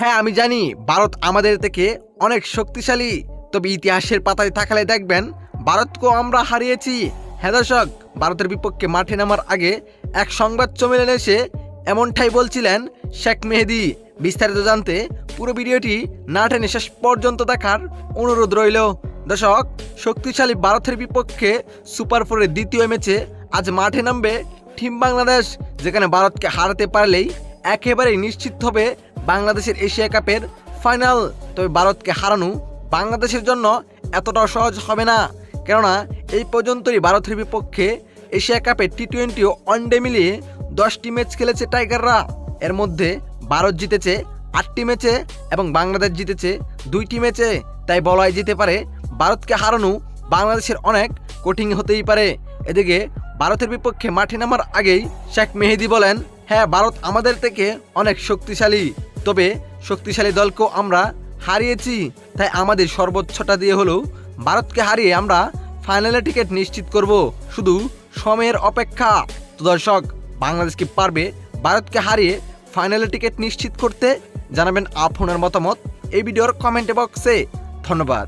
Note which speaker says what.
Speaker 1: হ্যাঁ আমি জানি ভারত আমাদের থেকে অনেক শক্তিশালী। তবে ইতিহাসের পাতায় থাকলে দেখবেন, ভারতকেও আমরা হারিয়েছি। হ্যাঁ দর্শক, ভারতের বিপক্ষে মাঠে নামার আগে এক সংবাদ সম্মেলনে এসে এমনটাই বলছিলেন শেখ মেহেদি। বিস্তারিত জানতে পুরো ভিডিওটি না টেনে শেষ পর্যন্ত দেখার অনুরোধ রইল। দর্শক, শক্তিশালী ভারতের বিপক্ষে সুপার ফোরের দ্বিতীয় ম্যাচে আজ মাঠে নামবে টিম বাংলাদেশ, যেখানে ভারতকে হারাতে পারলেই একেবারেই নিশ্চিত হবে বাংলাদেশের এশিয়া কাপের ফাইনাল। তবে ভারতকে হারানো বাংলাদেশের জন্য এতটাও সহজ হবে না। কেননা, এই পর্যন্তই ভারতের বিপক্ষে এশিয়া কাপে টি টোয়েন্টি ও ওয়ানডে মিলিয়ে দশটি ম্যাচ খেলেছে টাইগাররা। এর মধ্যে ভারত জিতেছে আটটি ম্যাচে এবং বাংলাদেশ জিতেছে দুইটি ম্যাচে। তাই বলাই যেতে পারে, ভারতকে হারানো বাংলাদেশের অনেক কঠিন হতেই পারে। এদিকে, ভারতের বিপক্ষে মাঠে নামার আগেই শেখ মেহেদি বলেন হ্যাঁ ভারত আমাদের থেকে অনেক শক্তিশালী। তবে শক্তিশালী দলকেও আমরা হারিয়েছি। তাই আমাদের সর্বোচ্চটা দিয়ে হলেও ভারতকে হারিয়ে আমরা ফাইনালে টিকিট নিশ্চিত করব। শুধু সময়ের অপেক্ষা। তো দর্শক, বাংলাদেশ কি পারবে ভারতকে হারিয়ে ফাইনালে টিকিট নিশ্চিত করতে? জানাবেন আপনার মতামত এই ভিডিওর কমেন্ট বক্সে। ধন্যবাদ।